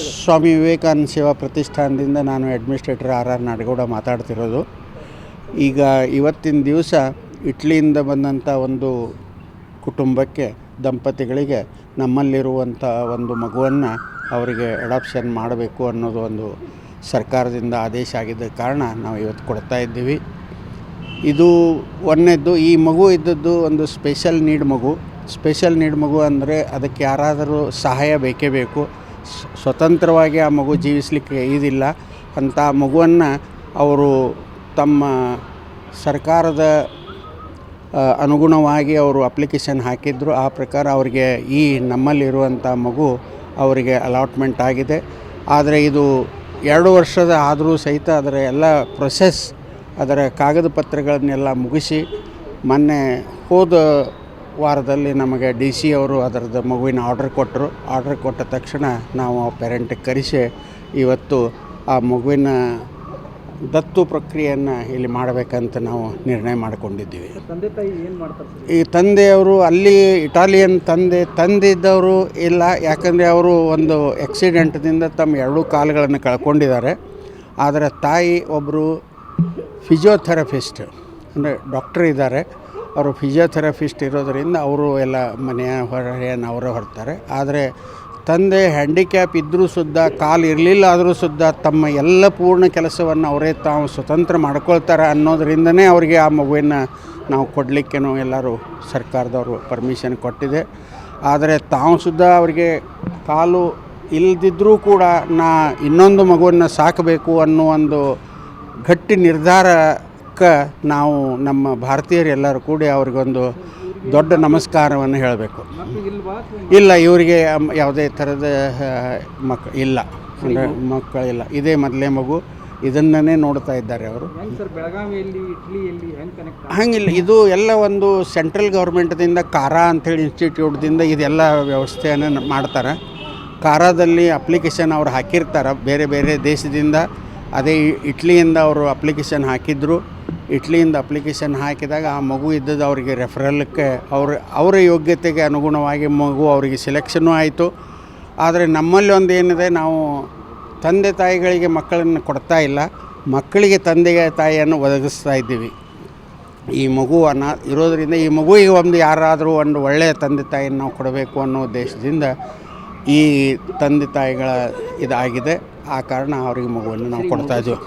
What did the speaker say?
ಸ್ವಾಮಿ ವಿವೇಕಾನಂದ ಸೇವಾ ಪ್ರತಿಷ್ಠಾನದಿಂದ ನಾನು administrator R R Nadagouda ಮಾತಾಡ್ತಿರೋದು. ಈಗ ಇವತ್ತಿನ ದಿವಸ ಇಟ್ಲಿಯಿಂದ ಬಂದಂಥ ಒಂದು ಕುಟುಂಬಕ್ಕೆ ದಂಪತಿಗಳಿಗೆ ನಮ್ಮಲ್ಲಿರುವಂಥ ಒಂದು ಮಗುವನ್ನು ಅವರಿಗೆ ಅಡಾಪ್ಷನ್ ಮಾಡಬೇಕು ಅನ್ನೋದು ಒಂದು ಸರ್ಕಾರದಿಂದ ಆದೇಶ ಆಗಿದ್ದ ಕಾರಣ ನಾವು ಇವತ್ತು ಕೊಡ್ತಾ ಇದ್ದೀವಿ. ಇದು ಒಂದನೇದ್ದು, ಈ ಮಗು ಇದ್ದದ್ದು ಒಂದು ಸ್ಪೆಷಲ್ ನೀಡ್ ಮಗು. ಸ್ಪೆಷಲ್ ನೀಡ್ ಮಗು ಅಂದರೆ ಅದಕ್ಕೆ ಯಾರಾದರೂ ಸಹಾಯ ಬೇಕೇ ಬೇಕು. ಸ್ವತಂತ್ರವಾಗಿ ಆ ಮಗು ಜೀವಿಸಲಿಕ್ಕೆ ಇದಿಲ್ಲ. ಅಂತ ಮಗುವನ್ನು ಅವರು ತಮ್ಮ ಸರ್ಕಾರದ ಅನುಗುಣವಾಗಿ ಅವರು ಅಪ್ಲಿಕೇಶನ್ ಹಾಕಿದ್ರು. ಆ ಪ್ರಕಾರ ಅವರಿಗೆ ಈ ನಮ್ಮಲ್ಲಿರುವಂಥ ಮಗು ಅವರಿಗೆ ಅಲಾಟ್ಮೆಂಟ್ ಆಗಿದೆ. ಆದರೆ ಇದು ಎರಡು ವರ್ಷದ ಆದರೂ ಸಹಿತ ಅದರ ಎಲ್ಲ ಪ್ರೊಸೆಸ್, ಅದರ ಕಾಗದ ಪತ್ರಗಳನ್ನೆಲ್ಲ ಮುಗಿಸಿ, ಮೊನ್ನೆ ಹೋದ ವಾರದಲ್ಲಿ ನಮಗೆ ಡಿ ಸಿ ಅವರು ಅದರದ್ದು ಮಗುವಿನ ಆರ್ಡರ್ ಕೊಟ್ಟರು. ಆರ್ಡರ್ ಕೊಟ್ಟ ತಕ್ಷಣ ನಾವು ಆ ಪೇರೆಂಟಿಗೆ ಕರೆಸಿ ಇವತ್ತು ಆ ಮಗುವಿನ ದತ್ತು ಪ್ರಕ್ರಿಯೆಯನ್ನು ಇಲ್ಲಿ ಮಾಡಬೇಕಂತ ನಾವು ನಿರ್ಣಯ ಮಾಡಿಕೊಂಡಿದ್ದೀವಿ. ಈ ತಂದೆಯವರು ಅಲ್ಲಿ ಇಟಾಲಿಯನ್ ತಂದೆ ತಂದಿದ್ದವರು ಇಲ್ಲ ಯಾಕಂದರೆ ಅವರು ಒಂದು ಆಕ್ಸಿಡೆಂಟ್ದಿಂದ ತಮ್ಮ ಎರಡೂ ಕಾಲುಗಳನ್ನು ಕಳ್ಕೊಂಡಿದ್ದಾರೆ. ಆದರೆ ತಾಯಿ ಒಬ್ಬರು ಫಿಸಿಯೋಥೆರಪಿಸ್ಟ್ ಅಂದರೆ ಡಾಕ್ಟರ್ ಇದ್ದಾರೆ. ಅವರು ಫಿಸಿಯೋಥೆರಪಿಸ್ಟ್ ಇರೋದರಿಂದ ಅವರು ಎಲ್ಲ ಮನೆಯ ಹೊರೆಯನ್ನು ಅವರೇ ಹೊರ್ತಾರೆ ಆದರೆ ತಂದೆ ಹ್ಯಾಂಡಿಕ್ಯಾಪ್ ಇದ್ದರೂ ಸುದ್ದ, ಕಾಲು ಇರಲಿಲ್ಲ ಆದರೂ ಸುದ್ದ, ತಮ್ಮ ಎಲ್ಲ ಪೂರ್ಣ ಕೆಲಸವನ್ನು ಅವರೇ ತಾವು ಸ್ವತಂತ್ರ ಮಾಡ್ಕೊಳ್ತಾರೆ ಅನ್ನೋದರಿಂದನೇ ಅವರಿಗೆ ಆ ಮಗುವಿನ ನಾವು ಕೊಡಲಿಕ್ಕೇನೋ ಎಲ್ಲರೂ ಸರ್ಕಾರದವರು ಪರ್ಮಿಷನ್ ಕೊಟ್ಟಿದೆ. ಆದರೆ ತಾವು ಸುದ್ದ ಅವರಿಗೆ ಕಾಲು ಇಲ್ಲದಿದ್ದರೂ ಕೂಡ ನಾ ಇನ್ನೊಂದು ಮಗುವನ್ನು ಸಾಕಬೇಕು ಅನ್ನೋ ಒಂದು ಗಟ್ಟಿ ನಿರ್ಧಾರಕ್ಕೆ ನಾವು ನಮ್ಮ ಭಾರತೀಯರೆಲ್ಲರೂ ಕೂಡಿ ಅವ್ರಿಗೊಂದು ದೊಡ್ಡ ನಮಸ್ಕಾರವನ್ನು ಹೇಳಬೇಕು. ಇಲ್ಲ, ಇವರಿಗೆ ಯಾವುದೇ ಥರದ ಮಕ್, ಇಲ್ಲ. ಮಕ್ಕಳಿಲ್ಲ ಇದೇ ಮೊದಲೇ ಮಗು. ಇದನ್ನೇ ನೋಡ್ತಾ ಇದ್ದಾರೆ ಅವರು. ಹಂಗಿಲ್ಲ. ಇದು ಎಲ್ಲ ಒಂದು ಸೆಂಟ್ರಲ್ ಗೌರ್ಮೆಂಟ್ದಿಂದ ಕಾರಾ ಅಂಥೇಳಿ ಇನ್ಸ್ಟಿಟ್ಯೂಟ್ದಿಂದ ಇದೆಲ್ಲ ವ್ಯವಸ್ಥೆಯನ್ನು ಮಾಡ್ತಾರೆ. ಕಾರಾದಲ್ಲಿ ಅಪ್ಲಿಕೇಶನ್ ಅವ್ರು ಹಾಕಿರ್ತಾರೆ. ಬೇರೆ ಬೇರೆ ದೇಶದಿಂದ ಅದೇ ಇಟ್ಲಿಯಿಂದ ಅವರು ಅಪ್ಲಿಕೇಶನ್ ಹಾಕಿದ್ರು. ಇಟ್ಲಿಯಿಂದ ಅಪ್ಲಿಕೇಶನ್ ಹಾಕಿದಾಗ ಆ ಮಗು ಇದ್ದದ್ದು ಅವರಿಗೆ ರೆಫರಲ್ಕ್ಕೆ ಅವ್ರ, ಅವರ ಯೋಗ್ಯತೆಗೆ ಅನುಗುಣವಾಗಿ ಮಗು ಅವರಿಗೆ ಸೆಲೆಕ್ಷನ್ನೂ ಆಯಿತು. ಆದರೆ ನಮ್ಮಲ್ಲಿ ಒಂದು ಏನಿದೆ, ನಾವು ತಂದೆ ತಾಯಿಗಳಿಗೆ ಮಕ್ಕಳನ್ನು ಕೊಡ್ತಾ ಇಲ್ಲ. ಮಕ್ಕಳಿಗೆ ತಂದೆಗೆ ತಾಯಿಯನ್ನು ಒದಗಿಸ್ತಾ ಇದ್ದೀವಿ. ಈ ಮಗುವನ್ನು ಇರೋದರಿಂದ ಈ ಮಗುವಿಗೆ ಒಂದು ಯಾರಾದರೂ ಒಂದು ಒಳ್ಳೆಯ ತಂದೆ ತಾಯಿಯನ್ನು ನಾವು ಕೊಡಬೇಕು ಅನ್ನೋ ಉದ್ದೇಶದಿಂದ ಈ ತಂದೆ ತಾಯಿಗಳ ಇದಾಗಿದೆ. ಆ ಕಾರಣ ಅವರಿಗೆ ಮಗುವನ್ನು ನಾವು ಕೊಡ್ತಾ ಇದ್ದೀವಿ.